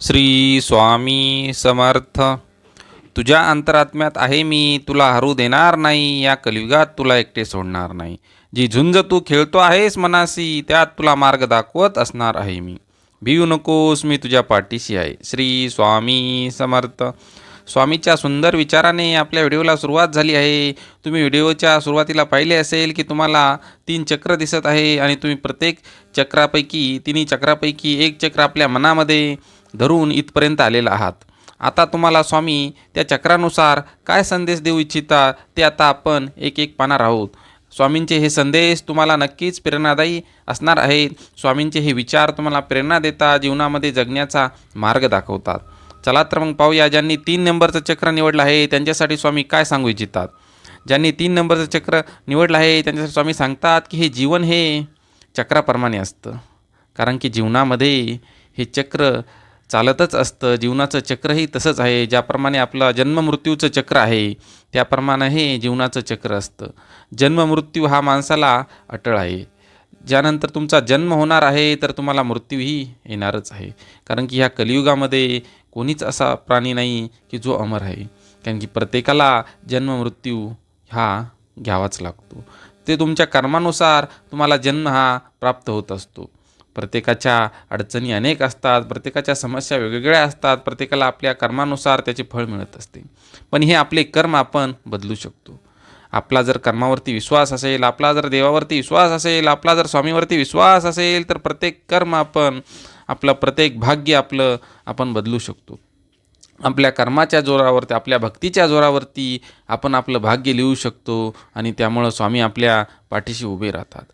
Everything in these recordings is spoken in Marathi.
श्री स्वामी समर्थ. तुझ्या अंतरात्म्यात आहे मी तुला हरू देणार नाही या कलियुगात तुला एकटे सोडणार नाही. जी झुंज तू खेळतो आहेस मनासी त्यात तुला मार्ग दाखवत असणार आहे मी. भिऊ नकोस मी तुझ्या पाठीशी आहे. श्री स्वामी समर्थ. स्वामीच्या सुंदर विचाराने आपल्या व्हिडिओला सुरुवात झाली आहे. तुम्ही व्हिडिओच्या सुरुवातीला पाहिले असेल की तुम्हाला तीन चक्र दिसत आहे आणि तुम्ही प्रत्येक चक्रापैकी तिन्ही चक्रापैकी एक चक्र आपल्या मनामध्ये धरून इथपर्यंत आलेला आहात. आता तुम्हाला स्वामी त्या चक्रानुसार काय संदेश देऊ इच्छिता ते आता आपण एक एक पाहणार आहोत. स्वामींचे हे संदेश तुम्हाला नक्कीच प्रेरणादायी असणार आहेत. स्वामींचे हे विचार तुम्हाला प्रेरणा देता जीवनामध्ये जगण्याचा मार्ग दाखवतात. चला तर मग पाहूया ज्यांनी तीन नंबरचं चक्र निवडलं आहे त्यांच्यासाठी स्वामी काय सांगू इच्छितात? ज्यांनी तीन नंबरचं चक्र निवडलं आहे त्यांच्यासाठी स्वामी सांगतात की हे जीवन हे चक्राप्रमाणे असतं. कारण की जीवनामध्ये हे चक्र चालतच असतं जीवनाचं चक्रही तसंच आहे. ज्याप्रमाणे आपलं जन्ममृत्यूचं चक्र आहे त्याप्रमाणे हे जीवनाचं चक्र असतं. जन्ममृत्यू हा माणसाला अटळ आहे. ज्यानंतर तुमचा जन्म होणार आहे तर तुम्हाला मृत्यूही येणारच आहे. कारण की ह्या कलियुगामध्ये कोणीच असा प्राणी नाही की जो अमर आहे. कारण की प्रत्येकाला जन्म मृत्यू हा घ्यावाच लागतो. ते तुमच्या कर्मानुसार तुम्हाला जन्म हा प्राप्त होत असतो. प्रत्येकाच्या अडचणी अनेक असतात प्रत्येकाच्या समस्या वेगवेगळ्या असतात प्रत्येकाला आपल्या कर्मानुसार त्याचे फळ मिळत असते. पण हे आपले कर्म आपण बदलू शकतो. आपला जर कर्मावरती विश्वास असेल आपला जर देवावरती विश्वास असेल आपला जर स्वामीवरती विश्वास असेल तर प्रत्येक कर्म आपण आपलं प्रत्येक भाग्य आपलं आपण बदलू शकतो. आपल्या कर्माच्या जोरावरती आपल्या भक्तीच्या जोरावरती आपण आपलं भाग्य लिहू शकतो आणि त्यामुळं स्वामी आपल्या पाठीशी उभे राहतात.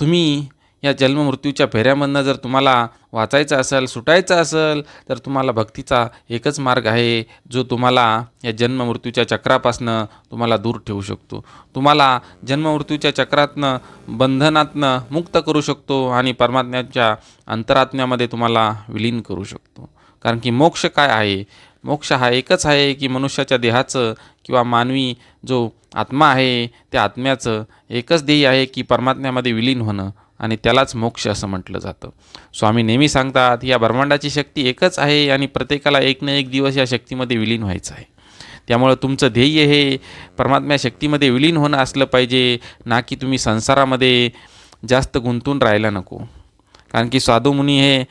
तुम्ही या जन्ममृत्यूच्या फेऱ्यामधनं जर तुम्हाला वाचायचं असेल सुटायचं असेल तर तुम्हाला भक्तीचा एकच मार्ग आहे जो तुम्हाला या जन्ममृत्यूच्या चक्रापासनं तुम्हाला दूर ठेवू शकतो. तुम्हाला जन्ममृत्यूच्या चक्रातनं बंधनातनं मुक्त करू शकतो आणि परमात्म्याच्या अंतरात्म्यामध्ये तुम्हाला विलीन करू शकतो. कारण की मोक्ष काय आहे? मोक्ष हा एकच आहे की मनुष्याच्या देहाचं किंवा मानवी जो आत्मा आहे त्या आत्म्याचं एकच ध्येय आहे की परमात्म्यामध्ये विलीन होणं. आणि त्यालाच मोक्ष असं म्हटलं जातं. स्वामी नेहमी सांगतात या ब्रह्मांडाची शक्ती एकच आहे आणि प्रत्येकाला एक ना एक दिवस या शक्तीमध्ये विलीन व्हायचं आहे. त्यामुळं तुमचं ध्येय हे परमात्म्या शक्तीमध्ये विलीन होणं असलं पाहिजे ना की तुम्ही संसारामध्ये जास्त गुंतून राहायला नको. कारण की साधूमुनी हे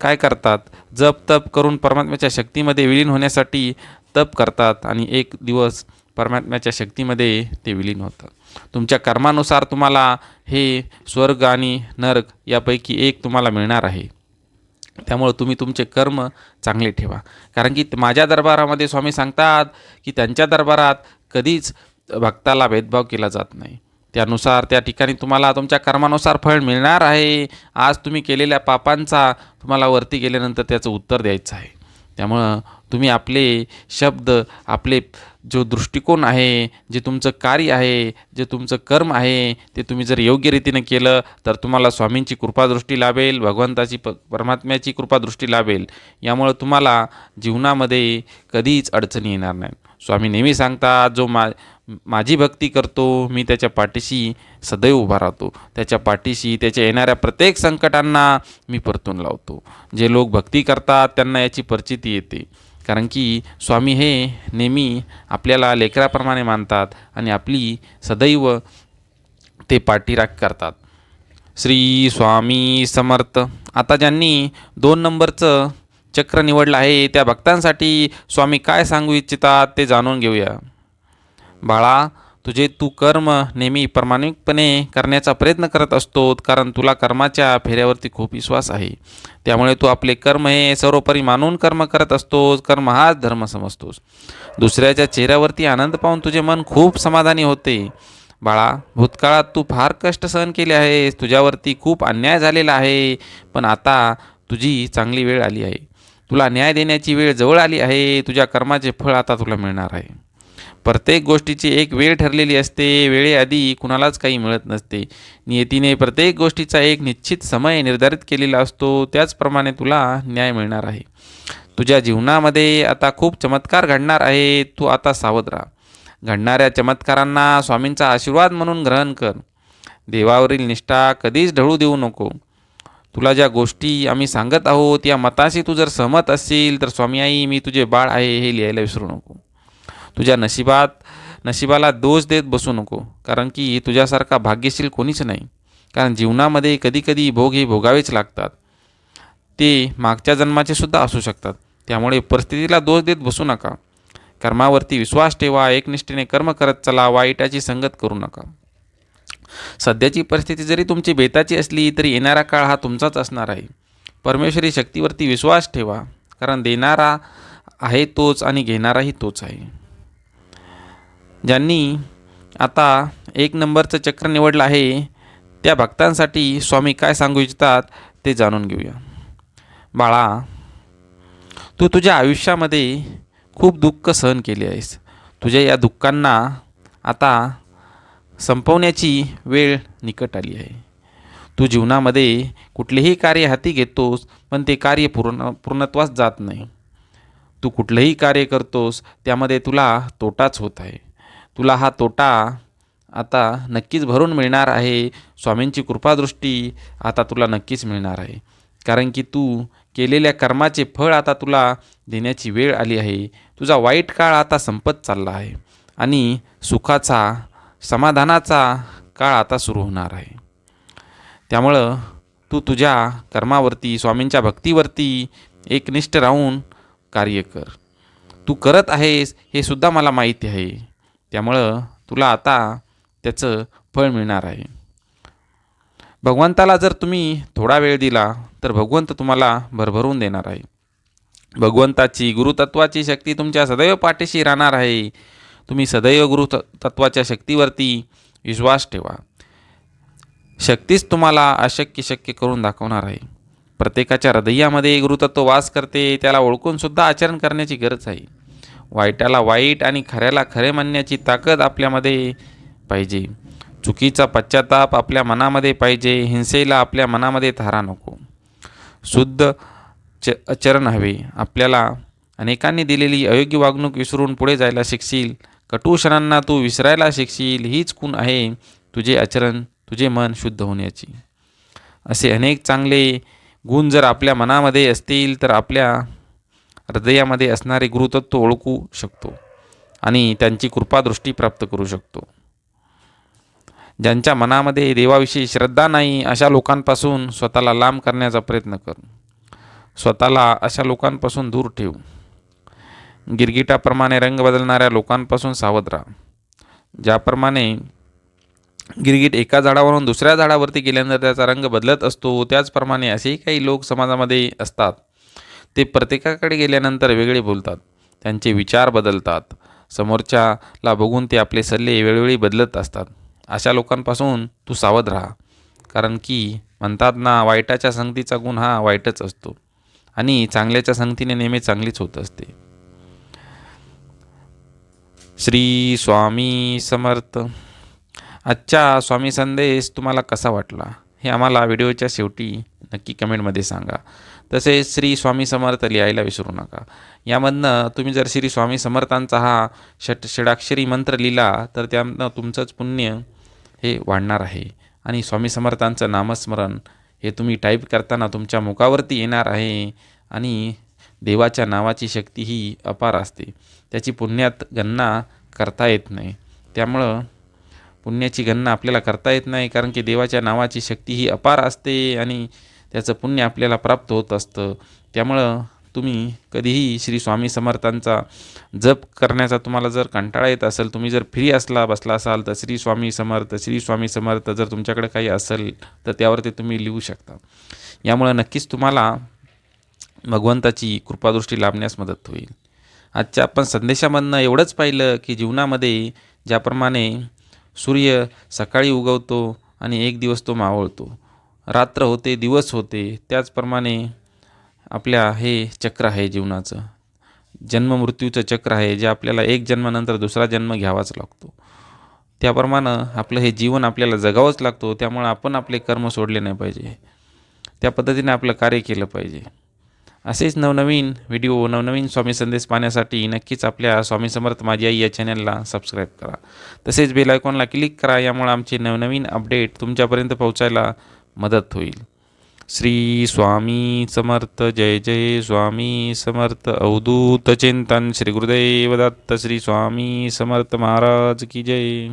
काय करतात जप तप करून परमात्म्याच्या शक्तीमध्ये विलीन होण्यासाठी तप करतात आणि एक दिवस परमात्म्याच्या शक्तीमध्ये ते विलीन होतात. तुमच्या कर्मानुसार तुम्हाला हे स्वर्ग आणि नरक यापैकी एक तुम्हाला मिळणार आहे. त्यामुळं तुम्ही तुमचे कर्म चांगले ठेवा. कारण की माझ्या दरबारामध्ये स्वामी सांगतात की त्यांच्या दरबारात कधीच भक्ताला भेदभाव केला जात नाही. त्यानुसार त्या ठिकाणी तुम्हाला तुमच्या कर्मानुसार फळ मिळणार आहे. आज तुम्ही केलेल्या पापांचा तुम्हाला वरती गेल्यानंतर त्याचं उत्तर द्यायचं आहे. त्यामुळं तुम्ही आपले शब्द आपले जो दृष्टिकोन आहे जे तुमचं कार्य आहे जे तुमचं कर्म आहे ते तुम्ही जर योग्य रीतीनं केलं तर तुम्हाला स्वामींची कृपादृष्टी लाभेल भगवंताची प परमात्म्याची कृपादृष्टी लाभेल. यामुळं तुम्हाला जीवनामध्ये कधीच अडचणी येणार नाही स्वामी नेहमी सांगतात जो मा माझी भक्ती करतो मी त्याच्या पाठीशी सदैव उभा राहतो. त्याच्या पाठीशी त्याच्या येणाऱ्या प्रत्येक संकटांना मी परतून लावतो. जे लोक भक्ती करतात त्यांना याची परिचिती येते. कारण की स्वामी हे नेहमी आपल्याला लेकराप्रमाणे मानतात आणि आपली सदैव ते पाठीराख करतात. श्री स्वामी समर्थ. आता ज्यांनी दोन नंबरचं चक्र निवडलं आहे त्या भक्तांसाठी स्वामी काय सांगू इच्छितात ते जाणून घेऊया. बाळा तुझे तू कर्म नेहमी प्रामाणिकपणे करण्याचा प्रयत्न करत असतो कारण तुला कर्माच्या फेऱ्यावरती खूप विश्वास आहे. त्यामुळे तू आपले कर्म हे सर्वोपरी मानून कर्म करत असतोस कर्म हाच धर्म समजतोस. दुसऱ्याच्या चेहऱ्यावरती आनंद पाहून तुझे मन खूप समाधानी होते. बाळा भूतकाळात तू फार कष्ट सहन केले आहेस तुझ्यावरती खूप अन्याय झालेला आहे पण आता तुझी चांगली वेळ आली आहे. तुला न्याय देण्याची वेळ जवळ आली आहे तुझ्या कर्माचे फळ आता तुला मिळणार आहे. प्रत्येक गोष्टीची एक वेळ ठरलेली असते वेळेआधी कुणालाच काही मिळत नसते. नियतीने प्रत्येक गोष्टीचा एक निश्चित समय निर्धारित केलेला असतो त्याचप्रमाणे तुला न्याय मिळणार आहे. तुझ्या जीवनामध्ये आता खूप चमत्कार घडणार आहे तू आता सावध राहा. घडणाऱ्या चमत्कारांना स्वामींचा आशीर्वाद म्हणून ग्रहण कर. देवावरील निष्ठा कधीच ढळू देऊ नको. तुला ज्या गोष्टी आम्ही सांगत आहोत या मताशी तू जर सहमत असशील तर स्वामी आई मी तुझे बाळ आहे हे लिहायला विसरू नको. तुझ्या नशिबात नशिबाला दोष देत बसू नको कारण की तुझ्यासारखा भाग्यशील कोणीच नाही. कारण जीवनामध्ये कधीकधी भोग हे भोगावेच लागतात. ते मागच्या जन्माचे सुद्धा असू शकतात. त्यामुळे परिस्थितीला दोष देत बसू नका. कर्मावरती विश्वास ठेवा एकनिष्ठेने कर्म करत चला वाईटाची संगत करू नका. सध्याची परिस्थिती जरी तुमची बेताची असली तरी येणारा काळ हा तुमचाच असणार आहे. परमेश्वरी शक्तीवरती विश्वास ठेवा कारण देणारा आहे तोच आणि घेणाराही तोच आहे. ज्यांनी आता एक नंबरचं चक्र निवडलं आहे त्या भक्तांसाठी स्वामी काय सांगू इच्छितात ते जाणून घेऊया. बाळा तू तुझ्या आयुष्यामध्ये खूप दुःख सहन केले आहेस. तुझ्या या दुःखांना आता संपवण्याची वेळ निकट आली आहे. तू जीवनामध्ये कुठलेही कार्य हाती घेतोस पण ते कार्य पूर्ण पूर्णत्वास जात नाही. तू कुठलंही कार्य करतोस त्यामध्ये तुला तोटाच होत आहे. तुला हा तोटा आता नक्कीच भरून मिळणार आहे. स्वामींची कृपादृष्टी आता तुला नक्कीच मिळणार आहे. कारण की तू केलेल्या कर्माचे फळ आता तुला देण्याची वेळ आली आहे. तुझा वाईट काळ आता संपत चालला आहे. आणि सुखाचा समाधानाचा काळ आता सुरू होणार आहे. त्यामुळं तू तुझ्या कर्मावरती स्वामींच्या भक्तीवरती एकनिष्ठ राहून कार्य कर. तू करत आहेस हे सुद्धा मला माहिती आहे. त्यामुळं तुला आता त्याचं फळ मिळणार आहे. भगवंताला जर तुम्ही थोडा वेळ दिला तर भगवंत तुम्हाला भरभरून देणार आहे. भगवंताची गुरुतत्वाची शक्ती तुमच्या सदैव पाठीशी राहणार आहे. तुम्ही सदैव गुरु तत्वाच्या शक्तीवरती विश्वास ठेवा. शक्तीच तुम्हाला अशक्य शक्य करून दाखवणार आहे. प्रत्येकाच्या हृदयामध्ये गुरुतत्व वास करते त्याला ओळखूनसुद्धा आचरण करण्याची गरज आहे. वाईटाला वाईट आणि खऱ्याला खरे म्हणण्याची ताकद आपल्यामध्ये पाहिजे. चुकीचा पश्चाताप आपल्या मनामध्ये पाहिजे. हिंसेला आपल्या मनामध्ये थारा नको. शुद्ध च आचरण हवे. आपल्याला अनेकांनी दिलेली अयोग्य वागणूक विसरून पुढे जायला शिकशील. कटू क्षणांना तू विसरायला शिकशील. हीच खूण आहे तुझे आचरण तुझे मन शुद्ध होण्याची. असे अनेक चांगले गुण जर आपल्या मनामध्ये असतील तर आपल्या हृदयामध्ये असणारे गुरुतत्व ओळखू शकतो आणि त्यांची कृपादृष्टी प्राप्त करू शकतो. ज्यांच्या मनामध्ये देवाविषयी श्रद्धा नाही अशा लोकांपासून स्वतःला लांब करण्याचा प्रयत्न कर. स्वतःला अशा लोकांपासून दूर ठेव. गिरगिटाप्रमाणे रंग बदलणाऱ्या लोकांपासून सावध राहा. ज्याप्रमाणे गिरगिट एका झाडावरून दुसऱ्या झाडावरती गेल्यानंतर त्याचा रंग बदलत असतो त्याचप्रमाणे असेही काही लोक समाजामध्ये असतात. ते प्रत्येकाकडे गेल्यानंतर वेगळे बोलतात. त्यांचे विचार बदलतात. समोरच्याला बघून ते आपले सल्ले वेळोवेळी बदलत असतात. अशा लोकांपासून तू सावध राहा. कारण की म्हणतात ना वाईटाच्या संगतीचा गुण हा वाईटच असतो. आणि चांगल्याच्या संगतीने नेहमी चांगलीच होत असते. श्री स्वामी समर्थ. आजचा स्वामी संदेश तुम्हाला कसा वाटला? हे आम्हाला व्हिडिओच्या शेवटी नक्की कमेंटमध्ये सांगा. तसेच श्री स्वामी समर्थ लिहायला विसरू नका. यामधनं तुम्ही जर श्री स्वामी समर्थांचा हा षट षडाक्षरी मंत्र लिहिला तर त्यामधनं तुमचंच पुण्य हे वाढणार आहे. आणि स्वामी समर्थांचं नामस्मरण हे तुम्ही टाईप करताना तुमच्या मुखावरती येणार आहे आणि देवाच्या नावाची शक्ती ही अपार असते. त्याची पुण्यात गणना करता येत नाही. त्यामुळं पुण्याची गणना आपल्याला करता येत नाही कारण की देवाच्या नावाची शक्ती ही अपार असते आणि त्याचं पुण्य आपल्याला प्राप्त होत असतं. त्यामुळं तुम्ही कधीही श्री स्वामी समर्थांचा जप करण्याचा तुम्हाला जर कंटाळा येत असेल तुम्ही जर फ्री असला बसला असाल तर श्री स्वामी समर्थ श्री स्वामी समर्थ जर तुमच्याकडे काही असेल तर त्यावरती तुम्ही लिहू शकता. यामुळं नक्कीच तुम्हाला भगवंताची कृपादृष्टी लाभण्यास मदत होईल. आजच्या आपण संदेशामधनं एवढंच पाहिलं की जीवनामध्ये ज्याप्रमाणे सूर्य सकाळी उगवतो आणि एक दिवस तो मावळतो. रात्र होते दिवस होते त्याचप्रमाणे आपल्या हे चक्र आहे जीवनाचं. जन्म मृत्यूचं चक्र आहे जे आपल्याला एक जन्मानंतर दुसरा जन्म घ्यावाच लागतो. त्याप्रमाणे आपलं हे जीवन आपल्याला जगावंच लागतो त्यामुळं आपण आपले कर्म सोडले नाही पाहिजे. त्या पद्धतीने आपलं कार्य केलं पाहिजे. असेच नवनवीन व्हिडिओ नवनवीन स्वामी संदेश पाहण्यासाठी नक्कीच आपल्या स्वामी समर्थ माझी आई या चॅनलला सबस्क्राईब करा. तसेच बेल आयकॉनला क्लिक करा यामुळे आमचे नवनवीन अपडेट तुमच्यापर्यंत पोहोचायला मदत होईल. श्री स्वामी समर्थ जय जय स्वामी समर्थ अवधूत चिंतन श्री गुरुदेव दत्त श्री स्वामी समर्थ महाराज की जय.